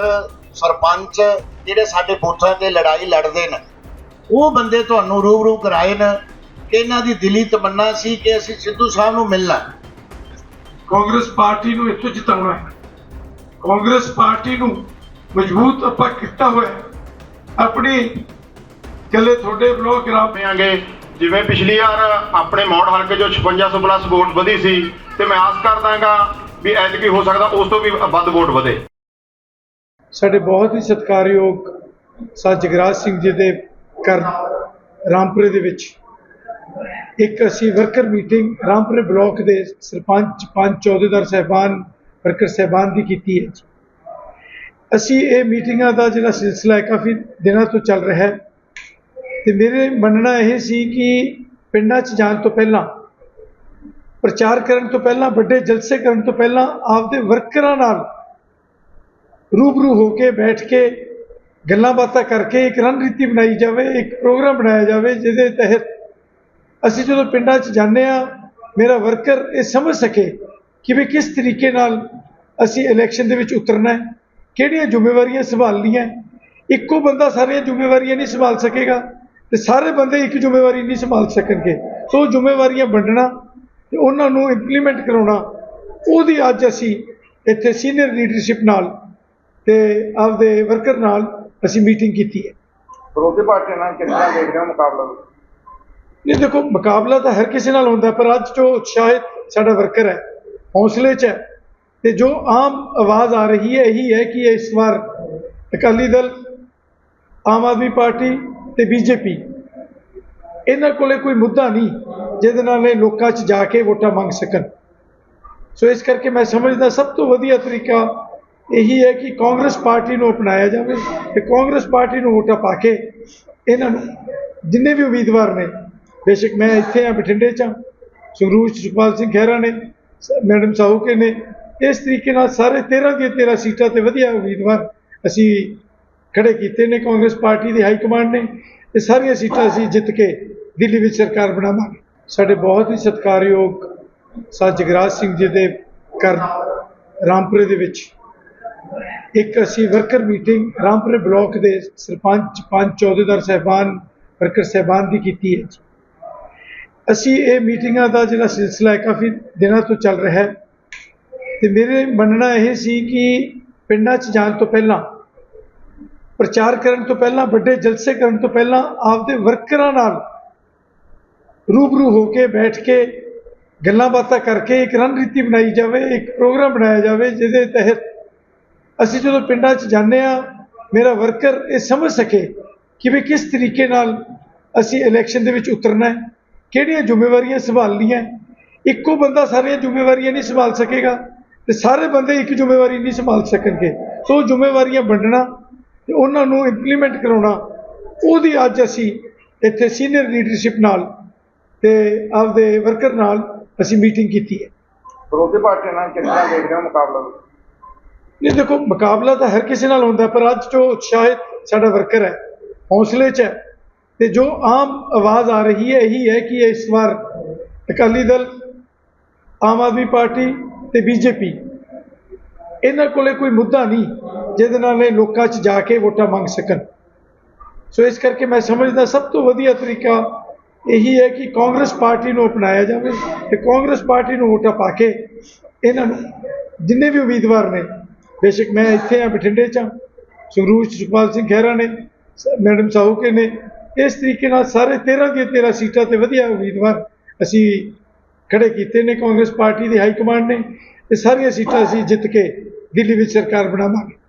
Member sarpanch ਜਿਹੜੇ ਸਾਡੇ ਬੂਥਾਂ ਤੇ ਲੜਾਈ ਲੜਦੇ ਨੇ, ਉਹ ਬੰਦੇ ਤੁਹਾਨੂੰ ਰੂਬਰੂ ਕਰਾਏ ਨੇ ਕਿ ਇਹਨਾਂ ਦੀ ਦਿਲੀ ਤਮੰਨਾ ਸੀ ਕਿ ਅਸੀਂ ਸਿੱਧੂ ਸਾਹਿਬ ਨੂੰ ਮਿਲਣਾ। ਕਾਂਗਰਸ ਪਾਰਟੀ ਨੂੰ ਇੱਥੋਂ ਜਿਤਾਉਣਾ ਹੈ। ਕਾਂਗਰਸ ਪਾਰਟੀ ਨੂੰ ਮਜ਼ਬੂਤ ਆਪਾਂ ਕੀਤਾ ਹੋਇਆ ਆਪਣੀ ਚੱਲੇ ਤੁਹਾਡੇ ਬਲੋਕ ਰਾਮ ਦੇਾਂਗੇ ਜਿਵੇਂ ਪਿਛਲੀ ਵਾਰ ਆਪਣੇ ਮੌੜ ਹਲਕੇ ਜੋ 5600 ਪਲੱਸ ਵੋਟ ਵਧੀ ਸੀ, ਤੇ ਮੈਂ ਆਸ ਕਰਦਾਗਾ ਵੀ ਐਤਕੀ ਹੋ ਸਕਦਾ ਉਸ ਤੋਂ ਵੀ ਵੱਧ ਵੋਟ ਵਧੇ। ਸਾਡੇ ਬਹੁਤ ਹੀ ਸਤਿਕਾਰਯੋਗ ਸਾ ਜਗਰਾਜ ਸਿੰਘ ਜੀ ਦੇ ਘਰ ਰਾਮਪੁਰੇ ਦੇ ਵਿੱਚ। ਇੱਕ ਅਸੀਂ ਵਰਕਰ ਮੀਟਿੰਗ ਰਾਮਪੁਰੇ ਬਲਾਕ ਦੇ ਸਰਪੰਚ ਪੰਚ ਚੌਧੇਦਾਰ ਸਹਿਬਾਨ, ਵਰਕਰ ਸਹਿਬਾਨ ਦੀ ਕੀਤੀ ਹੈ ਅਸੀਂ ਇਹ ਮੀਟਿੰਗਾਂ ਦਾ ਜਿਹੜਾ ਸਿਲਸਿਲਾ ਹੈ ਕਾਫੀ ਦਿਨਾਂ ਤੋਂ ਚੱਲ ਰਿਹਾ ਹੈ। ਤੇ ਮੇਰੇ ਮੰਨਣਾ ਇਹ ਸੀ ਕਿ ਪਿੰਡਾਂ 'ਚ ਜਾਣ ਤੋਂ ਪਹਿਲਾਂ, ਪ੍ਰਚਾਰ ਕਰਨ ਤੋਂ ਪਹਿਲਾਂ, ਵੱਡੇ ਜਲਸੇ ਕਰਨ ਤੋਂ ਪਹਿਲਾਂ ਆਪਦੇ ਵਰਕਰਾਂ ਨਾਲ ਰੂਬਰੂ ਹੋ ਕੇ ਬੈਠ ਕੇ ਗੱਲਾਂ ਬਾਤਾਂ ਕਰਕੇ ਇੱਕ ਰਣਨੀਤੀ ਬਣਾਈ ਜਾਵੇ, ਇੱਕ ਪ੍ਰੋਗਰਾਮ ਬਣਾਇਆ ਜਾਵੇ, ਜਿਹਦੇ ਤਹਿਤ ਅਸੀਂ ਜਦੋਂ ਪਿੰਡਾਂ 'ਚ ਜਾਂਦੇ ਆ ਮੇਰਾ ਵਰਕਰ ਇਹ ਸਮਝ ਸਕੇ ਕਿ ਵੀ ਕਿਸ ਤਰੀਕੇ ਨਾਲ ਅਸੀਂ ਇਲੈਕਸ਼ਨ ਦੇ ਵਿੱਚ ਉਤਰਨਾ ਹੈ, ਕਿਹੜੀਆਂ ਜ਼ਿੰਮੇਵਾਰੀਆਂ ਸੰਭਾਲਣੀਆਂ ਇੱਕੋ ਬੰਦਾ ਸਾਰੀਆਂ ਜ਼ਿੰਮੇਵਾਰੀਆਂ ਨਹੀਂ ਸੰਭਾਲ ਸਕੇਗਾ ਤੇ ਸਾਰੇ ਬੰਦੇ ਇੱਕ ਜ਼ਿੰਮੇਵਾਰੀ ਨਹੀਂ ਸੰਭਾਲ ਸਕਣਗੇ। ਸੋ ਜ਼ਿੰਮੇਵਾਰੀਆਂ ਵੰਡਣਾ ਤੇ ਉਹਨਾਂ ਨੂੰ ਇੰਪਲੀਮੈਂਟ ਕਰਾਉਣਾ, ਉਹਦੀ ਅੱਜ ਅਸੀਂ ਇੱਥੇ ਸੀਨੀਅਰ ਲੀਡਰਸ਼ਿਪ ਨਾਲ ਤੇ ਆਪਦੇ ਵਰਕਰ ਨਾਲ ਅਸੀਂ ਮੀਟਿੰਗ ਕੀਤੀ ਹੈ। ਵਿਰੋਧੀ ਪਾਰਟੀ ਨਾਲ ਕਿਸ ਤਰ੍ਹਾਂ ਦੇਖ ਰਹੇ ਹੋ ਮੁਕਾਬਲਾ? ਨਹੀਂ ਦੇਖੋ ਮੁਕਾਬਲਾ ਤਾਂ ਹਰ ਕਿਸੇ ਨਾਲ ਹੁੰਦਾ ਪਰ ਅੱਜ ਜੋ ਉਤਸ਼ਾਹਿਤ ਸਾਡਾ ਵਰਕਰ ਹੈ ਹੌਸਲੇ 'ਚ ਹੈ ਤੇ ਜੋ ਆਮ ਆਵਾਜ਼ ਆ ਰਹੀ ਹੈ ਇਹੀ ਹੈ ਕਿ ਇਸ ਵਾਰ ਅਕਾਲੀ ਦਲ ਆਮ ਆਦਮੀ ਪਾਰਟੀ ਤੇ ਬੀਜੇਪੀ ਇਹਨਾਂ ਕੋਲੇ ਕੋਈ ਮੁੱਦਾ ਨਹੀਂ ਜਿਹਦੇ ਨਾਲ ਇਹ ਲੋਕਾਂ 'ਚ ਜਾ ਕੇ ਵੋਟਾਂ ਮੰਗ ਸਕਣ। ਸੋ ਇਸ ਕਰਕੇ ਮੈਂ ਸਮਝਦਾ ਸਭ ਤੋਂ ਵਧੀਆ ਤਰੀਕਾ ਇਹੀ ਹੈ ਕਿ ਕਾਂਗਰਸ ਪਾਰਟੀ ਨੂੰ ਅਪਣਾਇਆ ਜਾਵੇ ਤੇ ਕਾਂਗਰਸ ਪਾਰਟੀ ਨੂੰ ਵੋਟਾਂ ਪਾ ਕੇ ਇਹਨਾਂ ਨੂੰ ਜਿੰਨੇ ਵੀ ਉਮੀਦਵਾਰ ਨੇ, ਬੇਸ਼ੱਕ ਮੈਂ ਇੱਥੇ ਆ ਬਠਿੰਡੇ 'ਚ ਹਾਂ, ਸੰਗਰੂਰ 'ਚ ਸੁਖਪਾਲ ਸਿੰਘ ਖਹਿਰਾ ਨੇ ਸ- ਮੈਡਮ ਸਾਹੂਕੇ ਨੇ, ਇਸ ਤਰੀਕੇ ਨਾਲ ਸਾਰੇ 13 ਦੀਆਂ 13 ਸੀਟਾਂ ਤੇ ਵਧੀਆ ਉਮੀਦਵਾਰ ਅਸੀਂ ਖੜੇ ਕੀਤੇ ਨੇ, ਕਾਂਗਰਸ ਪਾਰਟੀ ਦੀ ਹਾਈ ਕਮਾਂਡ ਨੇ, ਇਹ ਸਾਰੀਆਂ ਸੀਟਾਂ ਅਸੀਂ ਜਿੱਤ ਕੇ ਦਿੱਲੀ ਵਿੱਚ ਸਰਕਾਰ ਬਣਾਵਾਂਗੇ। ਸਾਡੇ ਬਹੁਤ ਹੀ ਸਤਿਕਾਰਯੋਗ ਸਾ ਜਗਰਾਜ ਸਿੰਘ ਜੀ ਦੇ ਘਰ ਰਾਮਪੁਰੇ ਦੇ ਵਿੱਚ ਇੱਕ ਅਸੀਂ ਵਰਕਰ ਮੀਟਿੰਗ ਰਾਮਪੁਰੇ ਬਲਾਕ ਦੇ ਸਰਪੰਚ ਪੰਚ ਚੌਧੇਦਾਰ ਸਹਿਬਾਨ, ਵਰਕਰ ਸਹਿਬਾਨ ਦੀ ਕੀਤੀ ਹੈ ਅਸੀਂ ਇਹ ਮੀਟਿੰਗਾਂ ਦਾ ਜਿਹੜਾ ਸਿਲਸਿਲਾ ਹੈ ਕਾਫੀ ਦਿਨਾਂ ਤੋਂ ਚੱਲ ਰਿਹਾ ਹੈ। ਤੇ ਮੇਰੇ ਮੰਨਣਾ ਇਹ ਸੀ ਕਿ ਪਿੰਡਾਂ 'ਚ ਜਾਣ ਤੋਂ ਪਹਿਲਾਂ, ਪ੍ਰਚਾਰ ਕਰਨ ਤੋਂ ਪਹਿਲਾਂ, ਵੱਡੇ ਜਲਸੇ ਕਰਨ ਤੋਂ ਪਹਿਲਾਂ ਆਪਦੇ ਵਰਕਰਾਂ ਨਾਲ ਰੂਬਰੂ ਹੋ ਕੇ ਬੈਠ ਕੇ ਗੱਲਾਂ ਬਾਤਾਂ ਕਰਕੇ ਇੱਕ ਰਣਨੀਤੀ ਬਣਾਈ ਜਾਵੇ, ਇੱਕ ਪ੍ਰੋਗਰਾਮ ਬਣਾਇਆ ਜਾਵੇ, ਜਿਹਦੇ ਤਹਿਤ ਅਸੀਂ ਜਦੋਂ ਪਿੰਡਾਂ 'ਚ ਜਾਂਦੇ ਆ ਮੇਰਾ ਵਰਕਰ ਇਹ ਸਮਝ ਸਕੇ ਕਿ ਵੀ ਕਿਸ ਤਰੀਕੇ ਨਾਲ ਅਸੀਂ ਇਲੈਕਸ਼ਨ ਦੇ ਵਿੱਚ ਉਤਰਨਾ ਹੈ, ਕਿਹੜੀਆਂ ਜ਼ਿੰਮੇਵਾਰੀਆਂ ਸੰਭਾਲਣੀਆਂ ਇੱਕੋ ਬੰਦਾ ਸਾਰੀਆਂ ਜ਼ਿੰਮੇਵਾਰੀਆਂ ਨਹੀਂ ਸੰਭਾਲ ਸਕੇਗਾ ਤੇ ਸਾਰੇ ਬੰਦੇ ਇੱਕ ਜ਼ਿੰਮੇਵਾਰੀ ਨਹੀਂ ਸੰਭਾਲ ਸਕਣਗੇ। ਸੋ ਜ਼ਿੰਮੇਵਾਰੀਆਂ ਵੰਡਣਾ ਤੇ ਉਹਨਾਂ ਨੂੰ ਇੰਪਲੀਮੈਂਟ ਕਰਾਉਣਾ, ਉਹਦੀ ਅੱਜ ਅਸੀਂ ਇੱਥੇ ਸੀਨੀਅਰ ਲੀਡਰਸ਼ਿਪ ਨਾਲ ਤੇ ਆਪਦੇ ਵਰਕਰ ਨਾਲ ਅਸੀਂ ਮੀਟਿੰਗ ਕੀਤੀ ਹੈ। ਵਿਰੋਧੀ ਪਾਰਟੀ ਨਾਲ ਕਿਸ ਦੇਖ ਰਹੇ ਹੋ ਮੁਕਾਬਲਾ? ਨਹੀਂ, ਦੇਖੋ, ਮੁਕਾਬਲਾ ਤਾਂ ਹਰ ਕਿਸੇ ਨਾਲ ਹੁੰਦਾ, ਪਰ ਅੱਜ ਜੋ ਉਤਸ਼ਾਹਿਤ ਸਾਡਾ ਵਰਕਰ ਹੈ, ਹੌਸਲੇ 'ਚ ਹੈ, ਤੇ ਜੋ ਆਮ ਆਵਾਜ਼ ਆ ਰਹੀ ਹੈ, ਇਹੀ ਹੈ ਕਿ ਇਸ ਵਾਰ ਅਕਾਲੀ ਦਲ, ਆਮ ਆਦਮੀ ਪਾਰਟੀ ਤੇ ਬੀਜੇਪੀ, ਇਹਨਾਂ ਕੋਲੇ ਕੋਈ ਮੁੱਦਾ ਨਹੀਂ, ਜਿਹਦੇ ਨਾਲ ਇਹ ਲੋਕਾਂ 'ਚ ਜਾ ਕੇ ਵੋਟਾਂ ਮੰਗ ਸਕਣ। ਸੋ ਇਸ ਕਰਕੇ ਮੈਂ ਸਮਝਦਾ, ਸਭ ਤੋਂ ਵਧੀਆ ਤਰੀਕਾ ਇਹੀ ਹੈ ਕਿ ਕਾਂਗਰਸ ਪਾਰਟੀ ਨੂੰ ਅਪਣਾਇਆ ਜਾਵੇ, ਤੇ ਕਾਂਗਰਸ ਪਾਰਟੀ ਨੂੰ ਵੋਟਾਂ ਪਾ ਕੇ ਇਹਨਾਂ ਨੂੰ ਜਿੰਨੇ ਵੀ ਉਮੀਦਵਾਰ ਨੇ ਬੇਸ਼ੱਕ ਮੈਂ ਇੱਥੇ ਆ, ਬਠਿੰਡੇ 'ਚ ਹਾਂ ਸੰਗਰੂਰ 'ਚ ਸੁਖਪਾਲ ਸਿੰਘ ਖਹਿਰਾ ਨੇ ਸ- ਮੈਡਮ ਸਾਹੂਕੇ ਨੇ। ਇਸ ਤਰੀਕੇ ਨਾਲ ਸਾਰੇ 13 ਦੀਆਂ 13 ਸੀਟਾਂ ਤੇ ਵਧੀਆ ਉਮੀਦਵਾਰ ਅਸੀਂ ਖੜੇ ਕੀਤੇ ਨੇ। ਕਾਂਗਰਸ ਪਾਰਟੀ ਦੀ ਹਾਈ ਕਮਾਂਡ ਨੇ। ਇਹ ਸਾਰੀਆਂ ਸੀਟਾਂ ਅਸੀਂ ਜਿੱਤ ਕੇ ਦਿੱਲੀ ਵਿੱਚ ਸਰਕਾਰ ਬਣਾਵਾਂਗੇ।